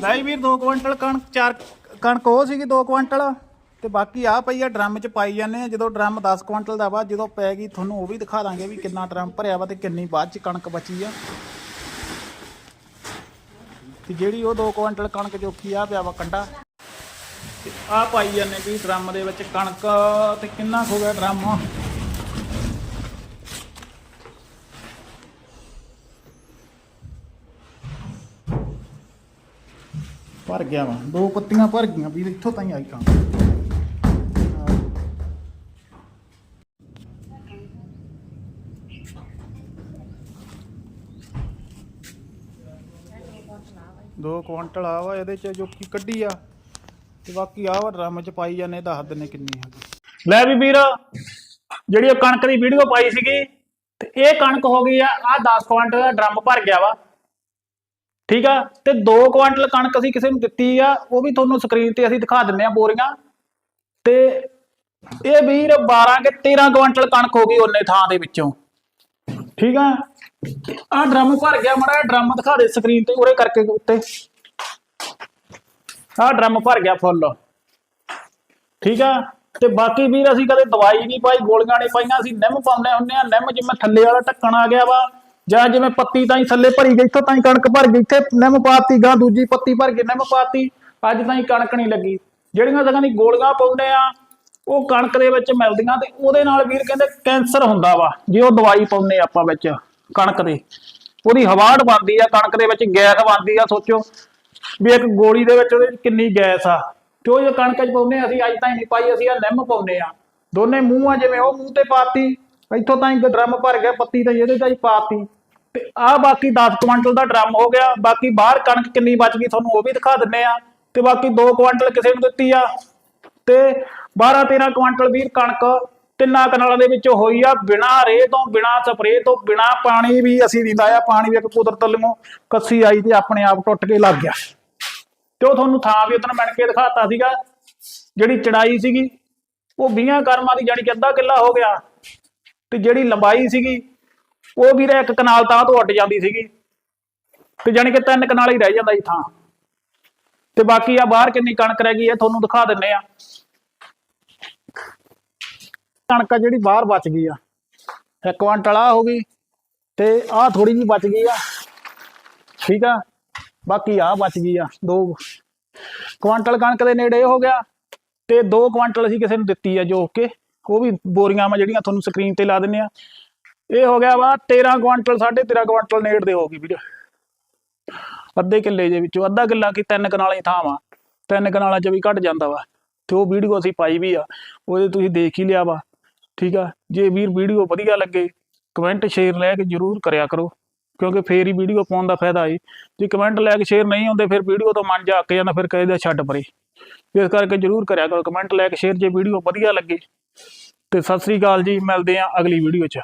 ਲੈ ਵੀਰ 2 ਕੁਇੰਟਲ ਕਣਕ, ਚਾਰ ਕਣਕ ਉਹ ਸੀਗੀ 2 ਕੁਇੰਟਲ ਤੇ ਬਾਕੀ ਆ ਪਈ ਆ, ਡਰਮ ਚ ਪਾਈ ਜਾਂਦੇ ਆ। ਜਦੋਂ ਡਰਮ 10 ਕੁਇੰਟਲ ਦਾ ਵਾ, ਜਦੋਂ ਪੈ ਗਈ, ਤੁਹਾਨੂੰ ਉਹ ਵੀ ਦਿਖਾ ਦਾਂਗੇ ਵੀ ਕਿੰਨਾ ਡਰਮ ਭਰਿਆ ਵਾ ਤੇ ਕਿੰਨੀ ਬਾਅਦ ਚ ਕਣਕ ਬਚੀ ਆ। ਤੇ ਜਿਹੜੀ ਉਹ 2 ਕੁਇੰਟਲ ਕਣਕ ਜੋਖੀ ਆ, ਪਿਆ ਵਾ ਕੰਡਾ। ਤੇ ਆ ਪਾਈ ਜਾਂਦੇ ਵੀ ਡਰਮ ਦੇ ਵਿੱਚ ਕਣਕ ਤੇ ਕਿੰਨਾ ਕੁ ਹੋ ਗਿਆ ਡਰਮ? ਭਰ ਗਿਆ ਵਾ। ਦੋ ਪੱਤੀਆਂ ਭਰ ਗਈਆਂ ਵੀ ਇੱਥੋਂ ਤਾਈਂ ਆਈ ਕੰਮ ਦੋ ਕੁਆਂਟਲ ਆ ਵਾ, ਇਹਦੇ ਚ ਜੋ ਕੀ ਕੱਢੀ ਆ, ਤੇ ਬਾਕੀ ਆ ਵਾ ਡਰਮ ਚ ਪਾਈ ਜਾਂਦੇ, ਦੱਸ ਦਿੰਨੇ ਕਿੰਨੀ ਹੈਗੀ ਲੈ ਵੀ ਵੀਰ, ਜਿਹੜੀ ਉਹ ਕਣਕ ਦੀ ਵੀਡੀਓ ਪਾਈ ਸੀਗੀ, ਤੇ ਇਹ ਕਣਕ ਹੋ ਗਈ ਆ ਆ 10 ਕੁਆਂਟਲ ਦਾ ਡਰਮ ਭਰ ਗਿਆ ਵਾ। ਠੀਕ ਆ? ਤੇ 2 ਕੁਆਂਟਲ ਕਣਕ ਅਸੀਂ ਕਿਸੇ ਨੂੰ ਦਿੱਤੀ ਆ, ਉਹ ਵੀ ਤੁਹਾਨੂੰ ਸਕਰੀਨ ਤੇ ਅਸੀਂ ਦਿਖਾ ਦਿੰਨੇ ਆ ਬੋਰੀਆਂ। ਤੇ ਇਹ ਵੀਰ 12 ਕੇ 13 ਕੁਆਂਟਲ ਕਣਕ ਹੋ ਗਈ ਉਹਨੇ ਥਾਂ ਦੇ ਵਿੱਚੋਂ। ਠੀਕ ਆ? ਆ ਡਰਮ ਭਰ ਗਿਆ ਮੜਾ ਡਰਮ ਦਿਖਾ ਦੇ ਸਕਰੀਨ ਤੇ ਉਰੇ ਕਰਕੇ ਉੱਤੇ। ਆ ਡਰਮ ਭਰ ਗਿਆ ਫੁੱਲ ਠੀਕ ਆ? ਤੇ ਬਾਕੀ ਵੀਰ ਅਸੀਂ ਕਦੇ ਦਵਾਈ ਨਹੀਂ ਪਾਈ, ਗੋਲੀਆਂ ਨਹੀਂ ਪਾਈਆਂ, ਅਸੀਂ ਨਿੰਮ ਪਾਉਂਦੇ ਹੁੰਦੇ ਆ, ਨਿੰਮ ਜਿਵੇਂ ਥੱਲੇ ਵਾਲਾ ਢੱਕਣ ਆ ਗਿਆ ਵਾ ਜਾਂ ਜਿਵੇਂ ਪੱਤੀ ਤਾਂ ਹੀ ਥੱਲੇ ਭਰੀ ਗਈ ਇੱਥੋਂ ਤਾਂ ਹੀ ਕਣਕ ਭਰ ਗਈ ਇੱਥੇ ਨਿੰਮ ਪਾਤੀ ਗਾਂ ਦੂਜੀ ਪੱਤੀ ਭਰ ਕੇ ਨਿੰਮ ਪਾਤੀ ਅੱਜ ਤਾਂ ਹੀ ਕਣਕ ਨਹੀਂ ਲੱਗੀ। ਜਿਹੜੀਆਂ ਸਗੋਂ ਦੀ ਗੋਲੀਆਂ ਪਾਉਂਦੇ ਆ ਉਹ ਕਣਕ ਦੇ ਵਿੱਚ ਮਿਲਦੀਆਂ ਤੇ ਉਹਦੇ ਨਾਲ ਵੀਰ ਕਹਿੰਦੇ ਕੈਂਸਰ ਹੁੰਦਾ ਵਾ ਜੇ ਉਹ ਦਵਾਈ ਪਾਉਂਦੇ ਆਪਾਂ ਵਿੱਚ ਕਣਕ ਦੇ। ਉਹਦੀ ਹਵਾੜ ਬਣਦੀ ਆ ਕਣਕ ਦੇ ਵਿੱਚ ਗੈਸ ਬਣਦੀ ਆ ਸੋਚੋ। ਵੀ ਇੱਕ ਗੋਲੀ ਦੇ ਵਿੱਚ ਉਹਦੇ ਕਿੰਨੀ ਗੈਸ ਆ। ਤੇ ਉਹ ਜੋ ਕਣਕ ਚ ਪਾਉਂਦੇ ਆ, ਅਸੀਂ ਅੱਜ ਤਾਂ ਨਹੀਂ ਪਾਈ ਅਸੀਂ ਆ ਨਿੰਮ ਪਾਉਂਦੇ ਆ। ਦੋਨੇ ਮੂੰਹ ਆ ਜਿਵੇਂ ਉਹ ਮੂੰਹ ਤੇ ਪਾਤੀ ਇੱਥੋਂ ਤਾਂ ਹੀ ਡਰਮ ਭਰ ਗਿਆ ਪੱਤੀ ਤਾਂ ਇਹਦੇ ਤਾਂ ਹੀ ਪਾਤੀ। ਤੇ ਆ ਬਾਕੀ 10 ਕੁਇੰਟਲ ਦਾ ਡਰਮ ਹੋ ਗਿਆ, ਬਾਕੀ ਬਾਹਰ ਕਣਕ ਕਿੰਨੀ ਬਚ ਗਈ ਤੁਹਾਨੂੰ ਉਹ ਵੀ ਦਿਖਾ ਦਿੰਨੇ ਆ ਤੇ ਬਾਕੀ 2 ਕੁਆਂਟਲ ਕਿਸੇ ਨੂੰ ਦਿੱਤੀ ਆ, ਤੇ 12 13 ਕੁਆਂਟਲ ਵੀਰ ਕਣਕ ਤਿੰਨਾਂ ਕਨਾਲਾਂ ਦੇ ਵਿੱਚੋਂ ਹੋਈ ਆ, ਬਿਨਾ ਰੇ ਤੋਂ, ਬਿਨਾ ਸਪਰੇਅ ਤੋਂ, ਬਿਨਾ ਪਾਣੀ ਵੀ ਅਸੀਂ ਦਿੰਦਾ ਆ, ਪਾਣੀ ਵੀ ਇੱਕ ਕੁਦਰਤ ਵੱਲੋਂ ਕੱਸੀ ਆਈ ਤੇ ਆਪਣੇ ਆਪ ਟੁੱਟ ਕੇ ਲੱਗ ਗਿਆ। ਤੇ ਉਹ ਤੁਹਾਨੂੰ ਥਾਂ ਵੀ ਉਦੋਂ ਮਿਣ ਕੇ ਦਿਖਾਤਾ ਸੀਗਾ, ਜਿਹੜੀ ਚੜਾਈ ਸੀਗੀ, ਉਹ 20 ਕਰਮਾਂ ਦੀ ਜਾਣੀ ਕਿ ਅੱਧਾ ਕਿੱਲਾ ਹੋ ਗਿਆ, ਤੇ ਜਿਹੜੀ ਲੰਬਾਈ ਸੀਗੀ ਉਹ ਵੀਰੇ ਇੱਕ ਕਨਾਲ ਤਾਂ ਤੋਂ ਉੱਡ ਜਾਂਦੀ ਸੀਗੀ। ਤੇ ਜਾਣੀ ਕਿ ਤਿੰਨ ਕਨਾਲ ਹੀ ਰਹਿ ਜਾਂਦਾ ਜੀ ਥਾਂ। ਤੇ ਬਾਕੀ ਆ ਬਾਹਰ ਕਿੰਨੀ ਕਣਕ ਰਹਿ ਗਈ ਹੈ ਤੁਹਾਨੂੰ ਦਿਖਾ ਦਿੰਨੇ ਆ। ਕਣਕ ਆ ਜਿਹੜੀ ਬਾਹਰ ਬਚ ਗਈ ਆ। ਇੱਕ ਕੁਆਂਟਲ ਆ ਹੋ ਗਈ ਤੇ ਆ ਥੋੜੀ ਜੀ ਬਚ ਗਈ ਆ। ਠੀਕ ਆ? ਬਾਕੀ ਆ ਬਚ ਗਈ ਆ, ਦੋ ਕੁਆਂਟਲ ਕਣਕ ਦੇ ਨੇੜੇ ਹੋ ਗਿਆ ਤੇ ਦੋ ਕੁਆਂਟਲ ਅਸੀਂ ਕਿਸੇ ਨੂੰ ਦਿੱਤੀ ਆ ਜੋ ਕਿ, ਉਹ ਵੀ ਬੋਰੀਆਂ ਮਾ ਜਿਹੜੀਆਂ ਤੁਹਾਨੂੰ ਸਕਰੀਨ ਤੇ ਲਾ ਦਿੰਨੇ ਆ। ਇਹ ਹੋ ਗਿਆ ਵਾ 13 ਕੁਆਂਟਲ 13.5 ਕੁਇੰਟਲ ਨੇੜ ਦੇ ਹੋ ਗਈ ਵੀਡੀਓ। ਅੱਧੇ ਕਿੱਲੇ ਦੇ ਵਿੱਚੋਂ ਅੱਧਾ ਕਿੱਲਾ ਕੀ ਤਿੰਨ ਕਨਾਲੀ ਥਾਂ ਵਾ, ਤਿੰਨ ਕਨਾਲਾਂ ਚ ਵੀ ਘਟ ਜਾਂਦਾ ਵਾ, ਤੇ ਉਹ ਵੀਡੀਓ ਅਸੀਂ ਪਾਈ ਵੀ ਆ, ਉਹਦੇ ਤੁਸੀਂ ਦੇਖ ਹੀ ਲਿਆ ਵਾ, ਠੀਕ ਆ? ਜੇ ਵੀਰ ਵੀਡੀਓ ਵਧੀਆ ਲੱਗੇ ਕਮੈਂਟ ਸ਼ੇਅਰ ਲੈ ਕੇ ਜਰੂਰ ਕਰਿਆ ਕਰੋ, ਕਿਉਂਕਿ ਫੇਰ ਹੀ ਵੀਡੀਓ ਪਾਉਣ ਦਾ ਫਾਇਦਾ ਹੈ ਜੇ ਕਮੈਂਟ ਲੈ ਕੇ ਸ਼ੇਅਰ ਨਹੀਂ ਹੁੰਦੇ ਫਿਰ ਵੀਡੀਓ ਤੋਂ ਮਨ ਜਾ ਕੇ ਜਾਂਦਾ, ਫਿਰ ਕਹੇ ਦਾ ਛੱਡ ਪਰੇ। ਇਸ ਕਰਕੇ ਜਰੂਰ ਕਰਿਆ ਕਰੋ ਕਮੈਂਟ ਲੈ ਕੇ ਸ਼ੇਅਰ ਜੇ ਵੀਡੀਓ ਵਧੀਆ ਲੱਗੇ। ਤੇ ਸਤਿ ਸ੍ਰੀ ਅਕਾਲ ਜੀ, ਮਿਲਦੇ ਆਂ ਅਗਲੀ ਵੀਡੀਓ 'ਚ।